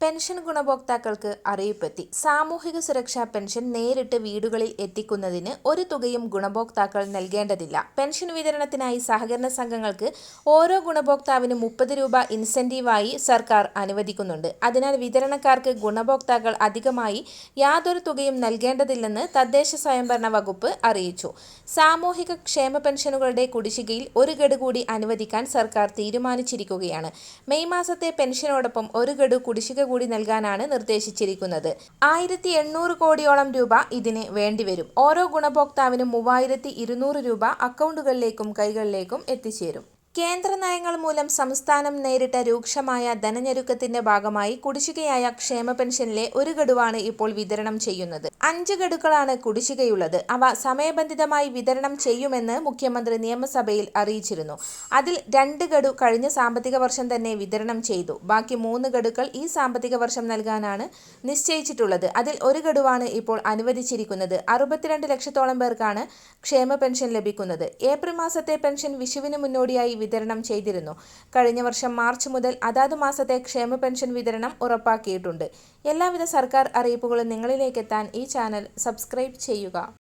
Pension ഗുണഭോക്താക്കൾക്ക് അറിയിപ്പെത്തി. സാമൂഹിക സുരക്ഷാ പെൻഷൻ നേരിട്ട് വീടുകളിൽ എത്തിക്കുന്നതിന് ഒരു തുകയും ഗുണഭോക്താക്കൾ നൽകേണ്ടതില്ല. പെൻഷൻ വിതരണത്തിനായി സഹകരണ സംഘങ്ങൾക്ക് ഓരോ ഗുണഭോക്താവിനും മുപ്പത് രൂപ ഇൻസെന്റീവായി സർക്കാർ അനുവദിക്കുന്നുണ്ട്. അതിനാൽ വിതരണക്കാർക്ക് ഗുണഭോക്താക്കൾ അധികമായി യാതൊരു തുകയും നൽകേണ്ടതില്ലെന്ന് തദ്ദേശ സ്വയംഭരണ വകുപ്പ് അറിയിച്ചു. സാമൂഹിക ക്ഷേമ പെൻഷനുകളുടെ കുടിശ്ശികയിൽ ഒരു ഗഡു കൂടി അനുവദിക്കാൻ സർക്കാർ തീരുമാനിച്ചിരിക്കുകയാണ്. മെയ് മാസത്തെ പെൻഷനോടൊപ്പം ഒരു ഗഡു കുടിശ്ശിക കൂടി നൽകാനാണ് നിർദ്ദേശിച്ചിരിക്കുന്നത്. ആയിരത്തി എണ്ണൂറ് കോടിയോളം രൂപ ഇതിന് വേണ്ടിവരും. ഓരോ ഗുണഭോക്താവിനും മൂവായിരത്തി രൂപ അക്കൗണ്ടുകളിലേക്കും കൈകളിലേക്കും എത്തിച്ചേരും. കേന്ദ്ര നയങ്ങൾ മൂലം സംസ്ഥാനം നേരിട്ട രൂക്ഷമായ ധനഞ്ഞെരുക്കത്തിന്റെ ഭാഗമായി കുടിശ്ശികയായ ക്ഷേമ പെൻഷനിലെ ഒരു ഗഡുവാണ് ഇപ്പോൾ വിതരണം ചെയ്യുന്നത്. അഞ്ച് ഗഡുക്കളാണ് കുടിശ്ശികയുള്ളത്. അവ സമയബന്ധിതമായി വിതരണം ചെയ്യുമെന്ന് മുഖ്യമന്ത്രി നിയമസഭയിൽ അറിയിച്ചിരുന്നു. അതിൽ രണ്ട് ഗഡു കഴിഞ്ഞ സാമ്പത്തിക വർഷം തന്നെ വിതരണം ചെയ്തു. ബാക്കി മൂന്ന് ഗഡുക്കൾ ഈ സാമ്പത്തിക വർഷം നൽകാനാണ് നിശ്ചയിച്ചിട്ടുള്ളത്. അതിൽ ഒരു ഗഡുവാണ് ഇപ്പോൾ അനുവദിച്ചിരിക്കുന്നത്. അറുപത്തിരണ്ട് ലക്ഷത്തോളം പേർക്കാണ് ക്ഷേമ പെൻഷൻ ലഭിക്കുന്നത്. ഏപ്രിൽ മാസത്തെ പെൻഷൻ വിഷുവിന് മുന്നോടിയായി വിതരണം ചെയ്തിരുന്നു. കഴിഞ്ഞ വർഷം മാർച്ച് മുതൽ അതാത് മാസത്തെ ക്ഷേമ പെൻഷൻ വിതരണം ഉറപ്പാക്കിയിട്ടുണ്ട്. എല്ലാവിധ സർക്കാർ അറിയിപ്പുകളും നിങ്ങളിലേക്കെത്താൻ ഈ ചാനൽ സബ്സ്ക്രൈബ് ചെയ്യുക.